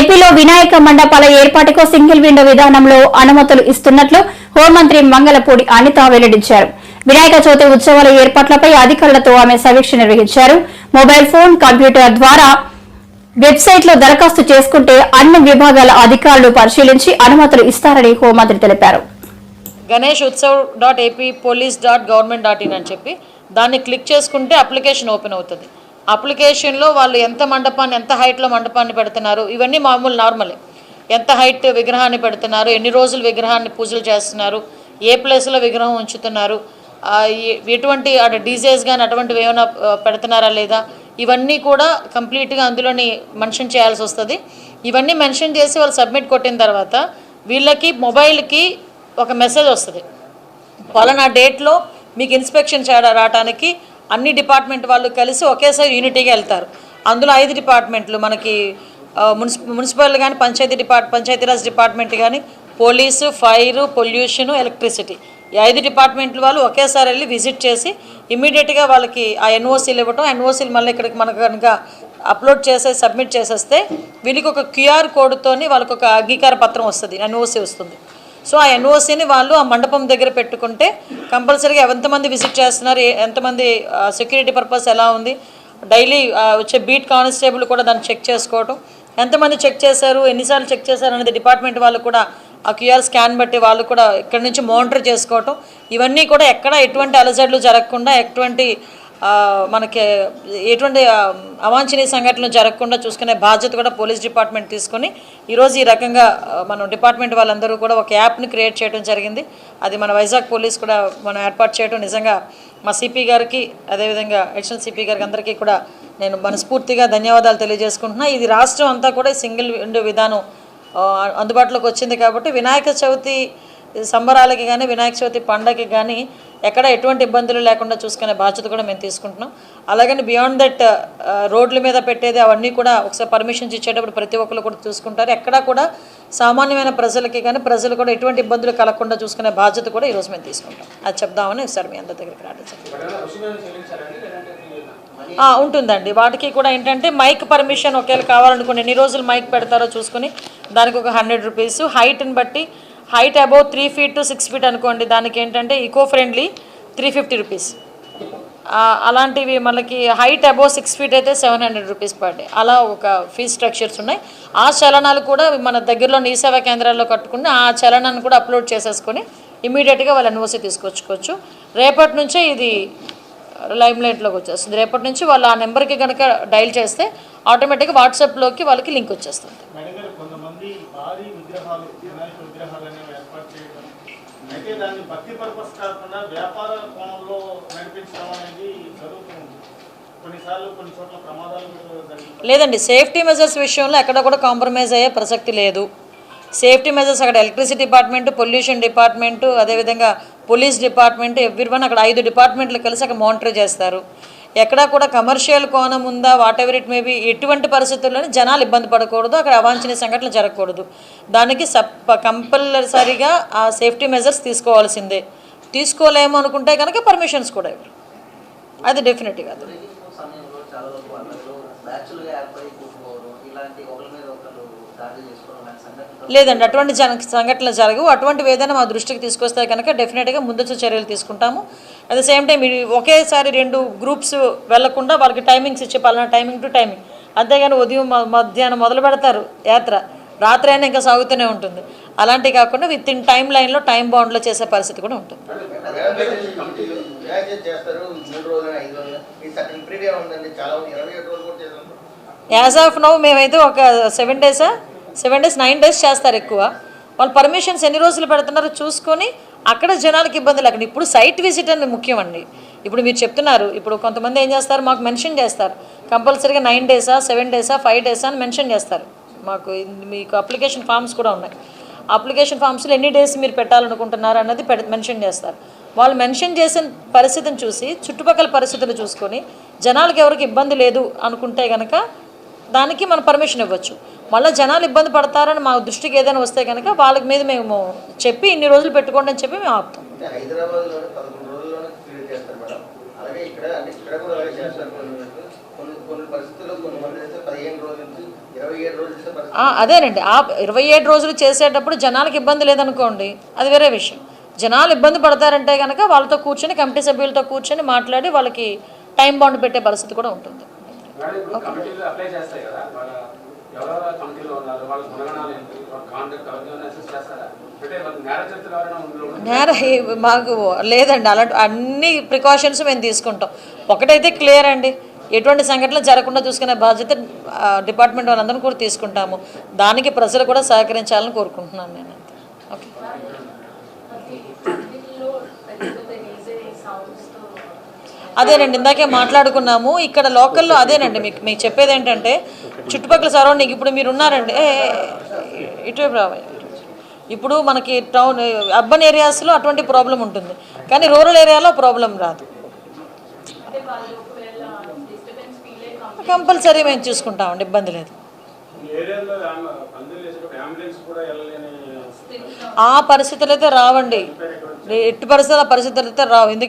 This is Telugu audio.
ఏపీలో వినాయక మండపాల ఏర్పాటుకు సింగిల్ విండో విధానంలో అనుమతులు ఇస్తున్నట్లు హోంమంత్రి మంగళపూడి అనిత వెల్లడించారు. వినాయక చవితి ఉత్సవాల ఏర్పాట్లపై అధికారులతో ఆమె సమీక్ష నిర్వహించారు. మొబైల్ ఫోన్ కంప్యూటర్ ద్వారా వెబ్సైట్లో దరఖాస్తు చేసుకుంటే అన్ని విభాగాల అధికారులు పరిశీలించి అనుమతులు ఇస్తారని హోంమంత్రి తెలిపారు. Ganesh Utsav dot AP police dot government dot in అని చెప్పి దాన్ని క్లిక్ చేసుకుంటే అప్లికేషన్ ఓపెన్ అవుతుంది. అప్లికేషన్లో వాళ్ళు ఎంత మండపాన్ని ఎంత హైట్లో మండపాన్ని పెడుతున్నారు ఇవన్నీ మామూలు నార్మలే. ఎంత హైట్ విగ్రహాన్ని పెడుతున్నారు ఎన్ని రోజులు విగ్రహాన్ని పూజలు చేస్తున్నారు ఏ ప్లేస్లో విగ్రహం ఉంచుతున్నారు ఎటువంటి అటు డీజేస్ కానీ అటువంటివి ఏమైనా పెడుతున్నారా లేదా ఇవన్నీ కూడా కంప్లీట్గా అందులోని మెన్షన్ చేయాల్సి వస్తుంది. ఇవన్నీ మెన్షన్ చేసి వాళ్ళు సబ్మిట్ కొట్టిన తర్వాత వీళ్ళకి మొబైల్కి ఒక మెసేజ్ వస్తుంది. పలానా డేట్లో మీకు ఇన్స్పెక్షన్ చేయడం రావడానికి అన్ని డిపార్ట్మెంట్ వాళ్ళు కలిసి ఒకేసారి యూనిటీగా వెళ్తారు. అందులో ఐదు డిపార్ట్మెంట్లు మనకి మున్సి మున్సిపల్ కానీ పంచాయతీ డిపార్ట్ పంచాయతీరాజ్ డిపార్ట్మెంట్ కానీ పోలీసు ఫైర్ పొల్యూషన్ ఎలక్ట్రిసిటీ. ఈ ఐదు డిపార్ట్మెంట్లు వాళ్ళు ఒకేసారి వెళ్ళి విజిట్ చేసి ఇమీడియట్గా వాళ్ళకి ఆ ఎన్ఓసీలు ఇవ్వటం ఎన్ఓసీలు మళ్ళీ ఇక్కడికి మనకు కనుక అప్లోడ్ చేసే సబ్మిట్ చేసేస్తే వీళ్ళకి ఒక క్యూఆర్ కోడ్తోని వాళ్ళకి ఒక అంగీకార పత్రం వస్తుంది ఎన్ఓసీ వస్తుంది. సో ఆ ఎన్ఓసీని వాళ్ళు ఆ మండపం దగ్గర పెట్టుకుంటే కంపల్సరీగా ఎంతమంది విజిట్ చేస్తున్నారు ఎంతమంది సెక్యూరిటీ పర్పస్ ఎలా ఉంది డైలీ వచ్చే బీట్ కానిస్టేబుల్ కూడా దాన్ని చెక్ చేసుకోవటం. ఎంతమంది చెక్ చేశారు ఎన్నిసార్లు చెక్ చేశారు అనేది డిపార్ట్మెంట్ వాళ్ళు కూడా ఆ క్యూఆర్ స్కాన్ బట్టి వాళ్ళు కూడా ఇక్కడ నుంచి మానిటర్ చేసుకోవటం. ఇవన్నీ కూడా ఎక్కడ ఎటువంటి అలజడులు జరగకుండా ఎటువంటి మనకి ఎటువంటి అవాంఛనీయ సంఘటనలు జరగకుండా చూసుకునే బాధ్యత కూడా పోలీస్ డిపార్ట్మెంట్ తీసుకొని ఈరోజు ఈ రకంగా మనం డిపార్ట్మెంట్ వాళ్ళందరూ కూడా ఒక యాప్ని క్రియేట్ చేయడం జరిగింది. అది మన వైజాగ్ పోలీస్ కూడా మనం ఏర్పాటు చేయడం నిజంగా మా సిపి గారికి అదేవిధంగా అడిషనల్ సిపి గారికి అందరికీ కూడా నేను మనస్ఫూర్తిగా ధన్యవాదాలు తెలియజేసుకుంటున్నా. ఇది రాష్ట్రం అంతా కూడా సింగిల్ విండో విధానం అందుబాటులోకి వచ్చింది కాబట్టి వినాయక చవితి సంబరాలకి కానీ వినాయక చవితి పండగకి కానీ ఎక్కడ ఎటువంటి ఇబ్బందులు లేకుండా చూసుకునే బాధ్యత కూడా మేము తీసుకుంటున్నాం. అలాగని బియాండ్ దట్ రోడ్ల మీద పెట్టేది అవన్నీ కూడా ఒకసారి పర్మిషన్స్ ఇచ్చేటప్పుడు ప్రతి ఒక్కరు కూడా చూసుకుంటారు. ఎక్కడా కూడా సామాన్యమైన ప్రజలకి కానీ ప్రజలు కూడా ఎటువంటి ఇబ్బందులు కలగకుండా చూసుకునే బాధ్యత కూడా ఈరోజు మేము తీసుకుంటాం. అది చెప్దామని ఒకసారి మీ అందరి దగ్గరికి రావడం ఉంటుందండి. వాటికి కూడా ఏంటంటే మైక్ పర్మిషన్ ఒకవేళ కావాలనుకోండి ఎన్ని రోజులు మైక్ పెడతారో చూసుకొని దానికి ఒక హండ్రెడ్ రూపీస్ హైట్ని బట్టి height above three feet to six feet అనుకోండి దానికి ఏంటంటే eco friendly three fifty rupees అలాంటివి మనకి హైట్ అబౌవ్ సిక్స్ ఫీట్ అయితే seven hundred rupees per day. అలా ఒక ఫీజ్ స్ట్రక్చర్స్ ఉన్నాయి. ఆ చలనాలు కూడా మన దగ్గరలో ఈ సేవా కేంద్రాల్లో కట్టుకుని ఆ చలనాన్ని కూడా అప్లోడ్ చేసేసుకొని ఇమీడియట్గా వాళ్ళ ఎన్ఓసి తీసుకొచ్చుకోవచ్చు. రేపటి నుంచే ఇది లైమ్ లైట్లోకి వచ్చేస్తుంది. రేపటి నుంచి వాళ్ళు ఆ నెంబర్కి కనుక డైల్ చేస్తే ఆటోమేటిక్గా వాట్సాప్లోకి వాళ్ళకి లింక్ వచ్చేస్తుంది మేడం గారు కొంతమంది భారీ విగ్రహాలు వినాయక విగ్రహాలు అనేవి ఏర్పాటు చేయడం అందుకే దాన్ని భక్తి పర్పస్ కాకుండా వ్యాపార కోణంలో నడిపించడం అనేది జరుగుతుంది. కొన్నిసార్లు కొన్ని చోట్ల ప్రమాదాలు లేదండి సేఫ్టీ మెజర్స్ విషయంలో ఎక్కడ కూడా కాంప్రమైజ్ అయ్యే ప్రసక్తి లేదు. సేఫ్టీ మెజర్స్ అక్కడ ఎలక్ట్రిసిటీ డిపార్ట్మెంట్ పొల్యూషన్ డిపార్ట్మెంట్ అదేవిధంగా పోలీస్ డిపార్ట్మెంట్ ఎవ్రీ వన్ అక్కడ ఐదు డిపార్ట్మెంట్లు కలిసి అక్కడ మానిటర్ చేస్తారు. ఎక్కడా కూడా కమర్షియల్ కోణం ఉందా వాట్ ఎవర్ ఇట్ మేబీ ఎటువంటి పరిస్థితుల్లోనే జనాలు ఇబ్బంది పడకూడదు అక్కడ అవాంఛనీయ సంఘటనలు జరగకూడదు. దానికి సప్ కంపల్సరీగా ఆ సేఫ్టీ మెజర్స్ తీసుకోవాల్సిందే. తీసుకోలేము అనుకుంటే కనుక పర్మిషన్స్ కూడా ఇవ్వరు. అది డెఫినెట్గా అది లేదండి అటువంటి జన సంఘటనలు జరగవు. అటువంటివి ఏదైనా మా దృష్టికి తీసుకొస్తే కనుక డెఫినెట్గా ముందస్తు చర్యలు తీసుకుంటాము. అట్ ద సేమ్ టైం ఒకేసారి రెండు గ్రూప్స్ వెళ్ళకుండా వాళ్ళకి టైమింగ్స్ ఇచ్చే పలానా టైమింగ్ టు టైమింగ్ అంతేగాని ఉదయం మధ్యాహ్నం మొదలు పెడతారు యాత్ర. రాత్రి అయినా ఇంకా సాగుతూనే ఉంటుంది. అలాంటివి కాకుండా విత్ ఇన్ టైం లైన్లో టైం బౌండ్లో చేసే పరిస్థితి కూడా ఉంటుంది. యాజ్ ఆఫ్ నౌ మేమైతే ఒక సెవెన్ డేసా సెవెన్ డేస్ నైన్ డేస్ చేస్తారు ఎక్కువ. వాళ్ళు పర్మిషన్స్ ఎన్ని రోజులు పెడుతున్నారో చూసుకొని అక్కడ జనాలకు ఇబ్బంది లేకుండా. ఇప్పుడు సైట్ విజిట్ అనేది ముఖ్యం అండి. ఇప్పుడు మీరు చెప్తున్నారు ఇప్పుడు కొంతమంది ఏం చేస్తారు మాకు మెన్షన్ చేస్తారు. కంపల్సరీగా నైన్ డేసా సెవెన్ డేసా ఫైవ్ డేసా అని మెన్షన్ చేస్తారు. మాకు మీకు అప్లికేషన్ ఫామ్స్ కూడా ఉన్నాయి. అప్లికేషన్ ఫామ్స్లో ఎన్ని డేస్ మీరు పెట్టాలనుకుంటున్నారు అన్నది పెడ మెన్షన్ చేస్తారు. వాళ్ళు మెన్షన్ చేసిన పరిస్థితిని చూసి చుట్టుపక్కల పరిస్థితులు చూసుకొని జనాలకు ఎవరికి ఇబ్బంది లేదు అనుకుంటే కనుక దానికి మనం పర్మిషన్ ఇవ్వచ్చు. మళ్ళీ జనాలు ఇబ్బంది పడతారని మా దృష్టికి ఏదైనా వస్తే కనుక వాళ్ళకి మీద మేము చెప్పి ఇన్ని రోజులు పెట్టుకోండి అని చెప్పి మేము ఆపుతాం. అదేనండి. ఆ ఇరవై ఏడు రోజులు చేసేటప్పుడు జనాలకు ఇబ్బంది లేదనుకోండి అది వేరే విషయం. జనాలు ఇబ్బంది పడతారంటే కనుక వాళ్ళతో కూర్చొని కమిటీ సభ్యులతో కూర్చొని మాట్లాడి వాళ్ళకి టైం బాండ్ పెట్టే పరిస్థితి కూడా ఉంటుంది. మేడం ఎవరెవరు కమిటీలో ఉన్నారు? వాళ్ళ గుణగణాలు ఏంటి? వాళ్ళ కాంటాక్ట్ అవన్నీ అసెస్ చేస్తారా? నేర మాకు లేదండి. అలాంటి అన్ని ప్రికాషన్స్ మేము తీసుకుంటాం. ఒకటైతే క్లియర్ అండి. ఎటువంటి సంఘటనలు జరగకుండా చూసుకునే బాధ్యత డిపార్ట్మెంట్ వాళ్ళందరం కూడా తీసుకుంటాము. దానికి ప్రజలు కూడా సహకరించాలని కోరుకుంటున్నాను నేను. అంతే ఓకే అదేనండి ఇందాకే మాట్లాడుకున్నాము. ఇక్కడ లోకల్లో అదేనండి మీకు మీకు చెప్పేది ఏంటంటే చుట్టుపక్కల సరౌండింగ్ ఇప్పుడు మీరు ఉన్నారండి. ఇటువైపు రావాలి ఇప్పుడు మనకి టౌన్ అర్బన్ ఏరియాస్లో అటువంటి ప్రాబ్లం ఉంటుంది. కానీ రూరల్ ఏరియాలో ప్రాబ్లం రాదు. కంపల్సరీ మేము చూసుకుంటామండి ఇబ్బంది లేదు. ఆ పరిస్థితులు అయితే రావండి. ఎట్టి పరిస్థితులు ఆ పరిస్థితులు అయితే రావు. ఎందుకంటే